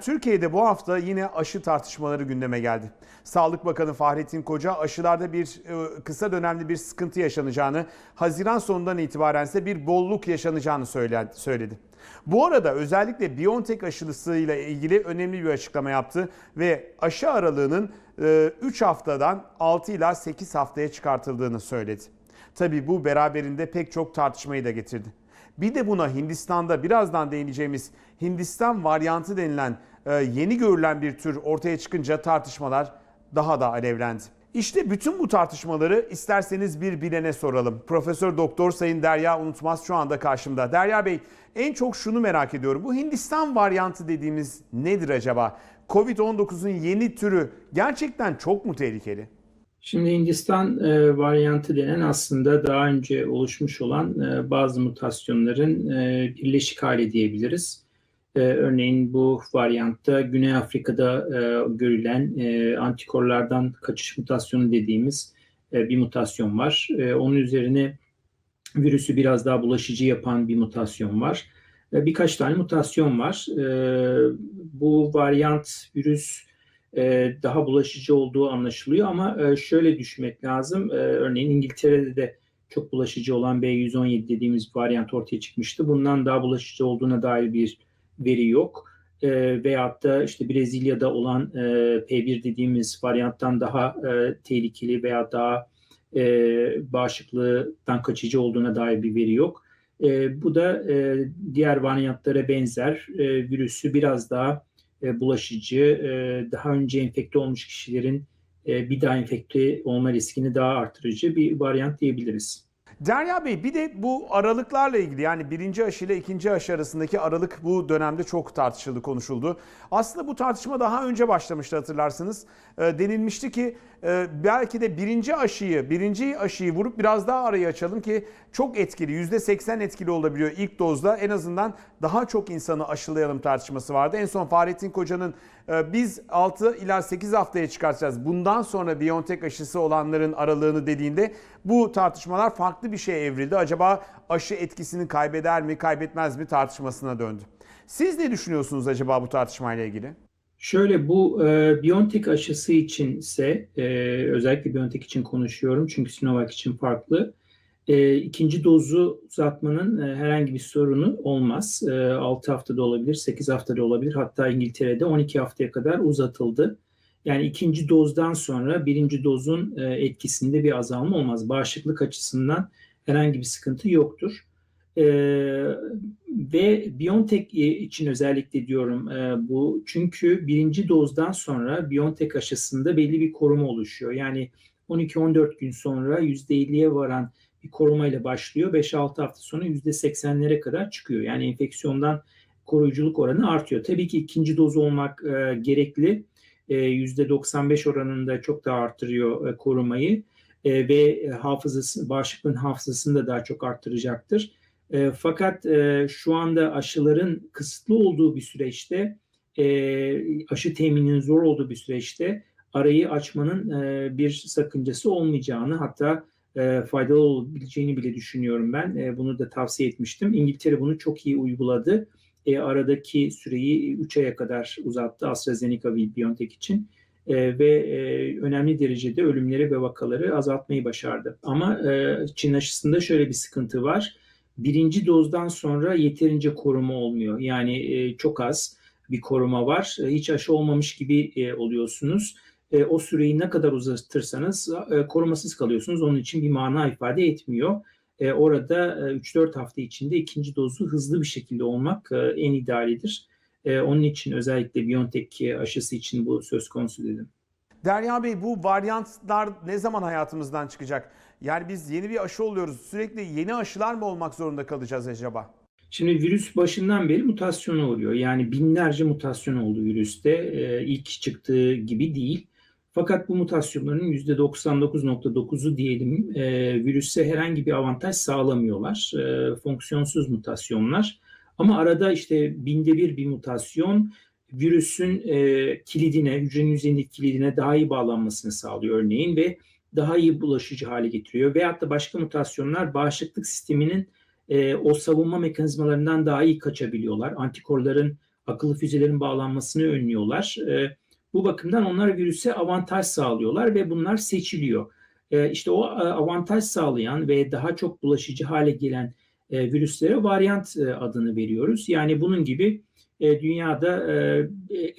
Türkiye'de bu hafta yine aşı tartışmaları gündeme geldi. Sağlık Bakanı Fahrettin Koca aşılarda bir e, kısa dönemli bir sıkıntı yaşanacağını, Haziran sonundan itibaren ise bir bolluk yaşanacağını söyledi. Bu arada özellikle BioNTech aşılısıyla ilgili önemli bir açıklama yaptı ve aşı aralığının 3 haftadan 6 ila 8 haftaya çıkartıldığını söyledi. Tabii bu beraberinde pek çok tartışmayı da getirdi. Bir de buna Hindistan'da birazdan değineceğimiz Hindistan varyantı denilen e, yeni görülen bir tür ortaya çıkınca tartışmalar daha da alevlendi. İşte bütün bu tartışmaları isterseniz bir bilene soralım. Profesör Doktor Sayın Derya Unutmaz şu anda karşımda. Derya Bey en çok şunu merak ediyorum. Bu Hindistan varyantı dediğimiz nedir acaba? Covid-19'un yeni türü gerçekten çok mu tehlikeli? Şimdi Hindistan e, varyantı denen aslında daha önce oluşmuş olan e, bazı mutasyonların e, birleşik hali diyebiliriz. E, örneğin bu varyantta Güney Afrika'da e, görülen e, antikorlardan kaçış mutasyonu dediğimiz e, bir mutasyon var. E, onun üzerine virüsü biraz daha bulaşıcı yapan bir mutasyon var. E, birkaç tane mutasyon var. E, bu varyant virüs e, daha bulaşıcı olduğu anlaşılıyor ama e, şöyle düşünmek lazım. E, örneğin İngiltere'de de çok bulaşıcı olan B117 dediğimiz bir varyant ortaya çıkmıştı. Bundan daha bulaşıcı olduğuna dair bir veri yok. Veyahut da işte Brezilya'da olan P1 dediğimiz varyanttan daha tehlikeli veya daha bağışıklığından kaçıcı olduğuna dair bir veri yok. Bu da diğer varyantlara benzer virüsü biraz daha e, bulaşıcı, e, daha önce enfekte olmuş kişilerin e, bir daha enfekte olma riskini daha artırıcı bir varyant diyebiliriz. Derya Bey bir de bu aralıklarla ilgili yani birinci aşı ile ikinci aşı arasındaki aralık bu dönemde çok tartışıldı, konuşuldu. Aslında bu tartışma daha önce başlamıştı hatırlarsınız. E, denilmişti ki e, belki de birinci aşıyı, birinci aşıyı vurup biraz daha arayı açalım ki çok etkili, %80 etkili olabiliyor ilk dozda. En azından daha çok insanı aşılayalım tartışması vardı. En son Fahrettin Koca'nın e, biz 6 ila 8 haftaya çıkartacağız. Bundan sonra BioNTech aşısı olanların aralığını dediğinde bu tartışmalar farklı bir şeye evrildi. Acaba aşı etkisini kaybeder mi, kaybetmez mi tartışmasına döndü. Siz ne düşünüyorsunuz acaba bu tartışmayla ilgili? Şöyle bu e, BioNTech aşısı için ise e, özellikle BioNTech için konuşuyorum çünkü Sinovac için farklı. E, ikinci dozu uzatmanın e, herhangi bir sorunu olmaz. E, 6 haftada olabilir, 8 haftada olabilir. Hatta İngiltere'de 12 haftaya kadar uzatıldı. Yani ikinci dozdan sonra birinci dozun e, etkisinde bir azalma olmaz. Bağışıklık açısından herhangi bir sıkıntı yoktur. E, ve BioNTech için özellikle diyorum e, bu çünkü birinci dozdan sonra BioNTech aşısında belli bir koruma oluşuyor. Yani 12-14 gün sonra %50'ye varan bir korumayla başlıyor. 5-6 hafta sonra %80'lere kadar çıkıyor. Yani enfeksiyondan koruyuculuk oranı artıyor. Tabii ki ikinci doz olmak e, gerekli. E, %95 oranında çok daha artırıyor e, korumayı e, ve hafızası, bağışıklığın hafızasını da daha çok arttıracaktır. E, fakat e, şu anda aşıların kısıtlı olduğu bir süreçte, e, aşı temininin zor olduğu bir süreçte arayı açmanın e, bir sakıncası olmayacağını hatta e, faydalı olabileceğini bile düşünüyorum ben. E, bunu da tavsiye etmiştim. İngiltere bunu çok iyi uyguladı. E, aradaki süreyi 3 aya kadar uzattı AstraZeneca ve BioNTech için. E, ve e, önemli derecede ölümleri ve vakaları azaltmayı başardı. Ama e, Çin aşısında şöyle bir sıkıntı var. Birinci dozdan sonra yeterince koruma olmuyor. Yani e, çok az bir koruma var. E, hiç aşı olmamış gibi e, oluyorsunuz e, o süreyi ne kadar uzatırsanız e, korumasız kalıyorsunuz. Onun için bir mana ifade etmiyor. E, orada e, 3-4 hafta içinde ikinci dozu hızlı bir şekilde olmak e, en idealidir. E, onun için özellikle BioNTech aşısı için bu söz konusu dedim. Derya Bey bu varyantlar ne zaman hayatımızdan çıkacak? Yani biz yeni bir aşı oluyoruz. Sürekli yeni aşılar mı olmak zorunda kalacağız acaba? Şimdi virüs başından beri mutasyona oluyor. Yani binlerce mutasyon oldu virüste. Ee, ilk çıktığı gibi değil. Fakat bu mutasyonların %99.9'u diyelim e, virüse herhangi bir avantaj sağlamıyorlar. E, fonksiyonsuz mutasyonlar. Ama arada işte binde bir bir mutasyon virüsün e, kilidine, hücrenin üzerindeki kilidine daha iyi bağlanmasını sağlıyor örneğin ve daha iyi bulaşıcı hale getiriyor. Veyahut da başka mutasyonlar bağışıklık sisteminin e, o savunma mekanizmalarından daha iyi kaçabiliyorlar. Antikorların akıllı füzelerin bağlanmasını önlüyorlar. E, bu bakımdan onlar virüse avantaj sağlıyorlar ve bunlar seçiliyor. E, işte o e, avantaj sağlayan ve daha çok bulaşıcı hale gelen e, virüslere varyant e, adını veriyoruz. Yani bunun gibi dünyada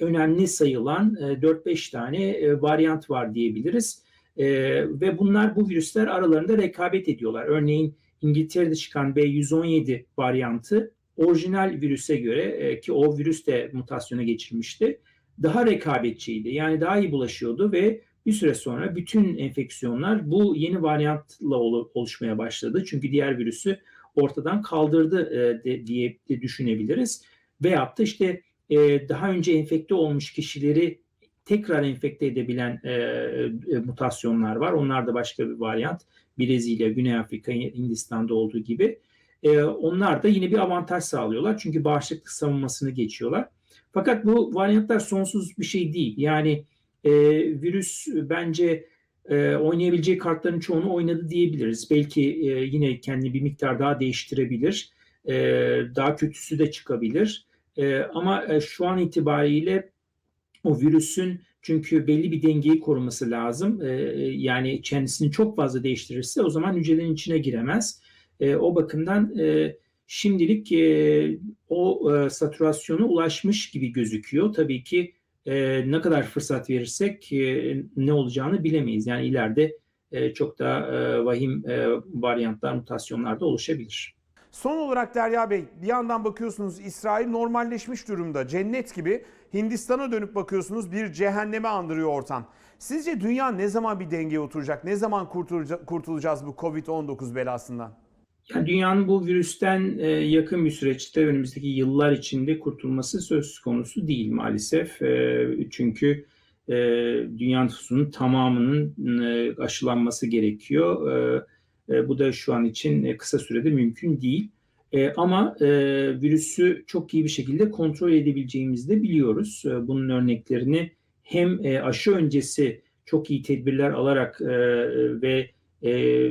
önemli sayılan e, 4-5 tane e, varyant var diyebiliriz. Ve bunlar bu virüsler aralarında rekabet ediyorlar. Örneğin İngiltere'de çıkan B117 varyantı orijinal virüse göre ki o virüs de mutasyona geçirmişti. Daha rekabetçiydi. Yani daha iyi bulaşıyordu ve bir süre sonra bütün enfeksiyonlar bu yeni varyantla oluşmaya başladı. Çünkü diğer virüsü ortadan kaldırdı e, diye de düşünebiliriz. Veyahut da işte e, daha önce enfekte olmuş kişileri tekrar enfekte edebilen e, mutasyonlar var. Onlar da başka bir varyant. Brezilya, Güney Afrika, Hindistan'da olduğu gibi. Onlar da yine bir avantaj sağlıyorlar. Çünkü bağışıklık savunmasını geçiyorlar. Fakat bu varyantlar sonsuz bir şey değil. Yani e, virüs bence e, oynayabileceği kartların çoğunu oynadı diyebiliriz. Belki e, yine kendini bir miktar daha değiştirebilir. E, daha kötüsü de çıkabilir. E, ama e, şu an itibariyle o virüsün çünkü belli bir dengeyi koruması lazım. E, yani kendisini çok fazla değiştirirse o zaman hücrelerin içine giremez. E, o bakımdan e, şimdilik e, o e, satürasyona ulaşmış gibi gözüküyor. Tabii ki e, ne kadar fırsat verirsek e, ne olacağını bilemeyiz. Yani ileride e, çok daha e, vahim e, varyantlar, mutasyonlar da oluşabilir. Son olarak Derya Bey bir yandan bakıyorsunuz İsrail normalleşmiş durumda cennet gibi Hindistan'a dönüp bakıyorsunuz bir cehenneme andırıyor ortam. Sizce dünya ne zaman bir dengeye oturacak? Ne zaman kurtulacağız bu Covid-19 belasından? Yani dünyanın bu virüsten e, yakın bir süreçte önümüzdeki yıllar içinde kurtulması söz konusu değil maalesef. E, çünkü e, dünya nüfusunun tamamının aşılanması gerekiyor. Bu da şu an için kısa sürede mümkün değil. Ama virüsü çok iyi bir şekilde kontrol edebileceğimizi de biliyoruz. Bunun örneklerini hem aşı öncesi çok iyi tedbirler alarak ve e,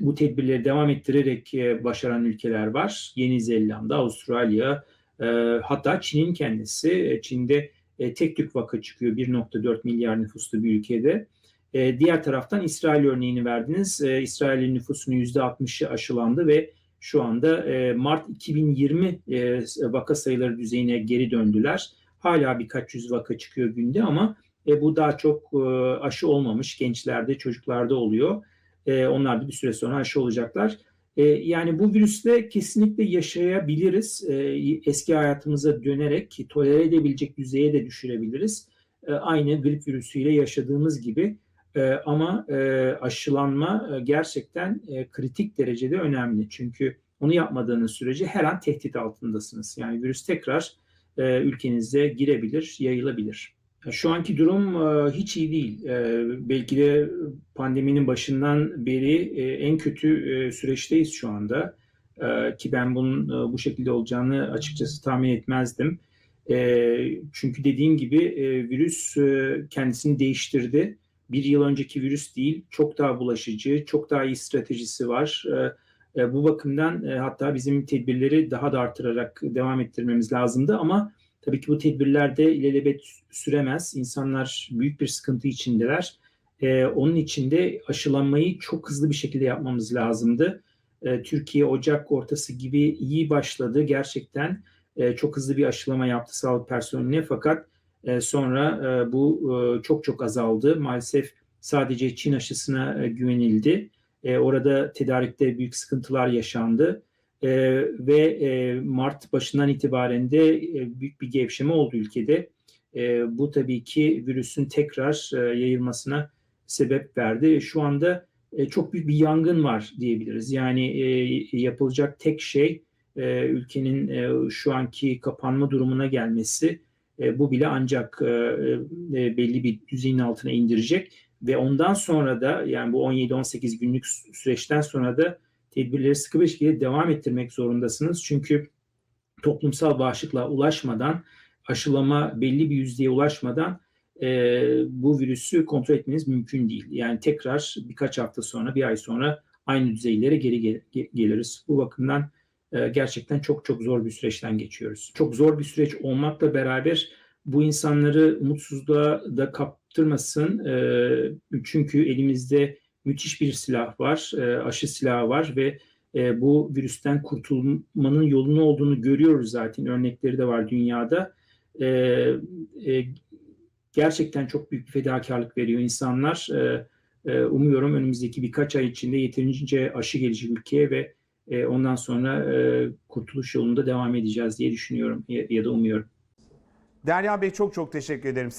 bu tedbirleri devam ettirerek e, başaran ülkeler var. Yeni Zelanda, Avustralya, e, hatta Çin'in kendisi. E, Çin'de e, tek tük vaka çıkıyor 1.4 milyar nüfuslu bir ülkede. E, diğer taraftan İsrail örneğini verdiniz. E, İsrail'in nüfusunun %60'ı aşılandı ve şu anda e, Mart 2020 e, vaka sayıları düzeyine geri döndüler. Hala birkaç yüz vaka çıkıyor günde ama e, bu daha çok e, aşı olmamış gençlerde, çocuklarda oluyor. E, onlar da bir süre sonra aşı olacaklar. E, yani bu virüsle kesinlikle yaşayabiliriz. E, eski hayatımıza dönerek tolere edebilecek düzeye de düşürebiliriz. E, aynı grip virüsüyle yaşadığımız gibi. E, ama e, aşılanma e, gerçekten e, kritik derecede önemli. Çünkü onu yapmadığınız sürece her an tehdit altındasınız. Yani virüs tekrar e, ülkenize girebilir, yayılabilir. Şu anki durum e, hiç iyi değil. E, belki de pandeminin başından beri e, en kötü süreçteyiz şu anda. Ki ben bunun bu şekilde olacağını açıkçası tahmin etmezdim. Çünkü dediğim gibi virüs kendisini değiştirdi. Bir yıl önceki virüs değil, çok daha bulaşıcı, çok daha iyi stratejisi var. Bu bakımdan hatta bizim tedbirleri daha da artırarak devam ettirmemiz lazımdı ama Tabii ki bu tedbirler de ilelebet süremez. İnsanlar büyük bir sıkıntı içindeler. Ee, onun için de aşılanmayı çok hızlı bir şekilde yapmamız lazımdı. Ee, Türkiye Ocak ortası gibi iyi başladı. Gerçekten e, çok hızlı bir aşılama yaptı sağlık personeline fakat e, sonra e, bu e, çok çok azaldı. Maalesef sadece Çin aşısına e, güvenildi. E, orada tedarikte büyük sıkıntılar yaşandı e, ve e, Mart başından itibaren de e, büyük bir gevşeme oldu ülkede. E, bu tabii ki virüsün tekrar e, yayılmasına sebep verdi. Şu anda e, çok büyük bir yangın var diyebiliriz. Yani e, yapılacak tek şey e, ülkenin e, şu anki kapanma durumuna gelmesi. E, bu bile ancak e, e, belli bir düzeyin altına indirecek ve ondan sonra da yani bu 17-18 günlük süreçten sonra da tedbirleri sıkı bir şekilde devam ettirmek zorundasınız. Çünkü toplumsal bağışıklığa ulaşmadan, aşılama belli bir yüzdeye ulaşmadan e, bu virüsü kontrol etmeniz mümkün değil. Yani tekrar birkaç hafta sonra, bir ay sonra aynı düzeylere geri gel- geliriz. Bu bakımdan e, gerçekten çok çok zor bir süreçten geçiyoruz. Çok zor bir süreç olmakla beraber bu insanları umutsuzluğa da kaptırmasın. E, çünkü elimizde müthiş bir silah var, e, aşı silahı var ve e, bu virüsten kurtulmanın yolunu olduğunu görüyoruz zaten. Örnekleri de var dünyada. E, gerçekten çok büyük bir fedakarlık veriyor insanlar. Umuyorum önümüzdeki birkaç ay içinde yeterince aşı gelecek ülkeye ve ondan sonra kurtuluş yolunda devam edeceğiz diye düşünüyorum ya da umuyorum. Derya Bey çok çok teşekkür ederim.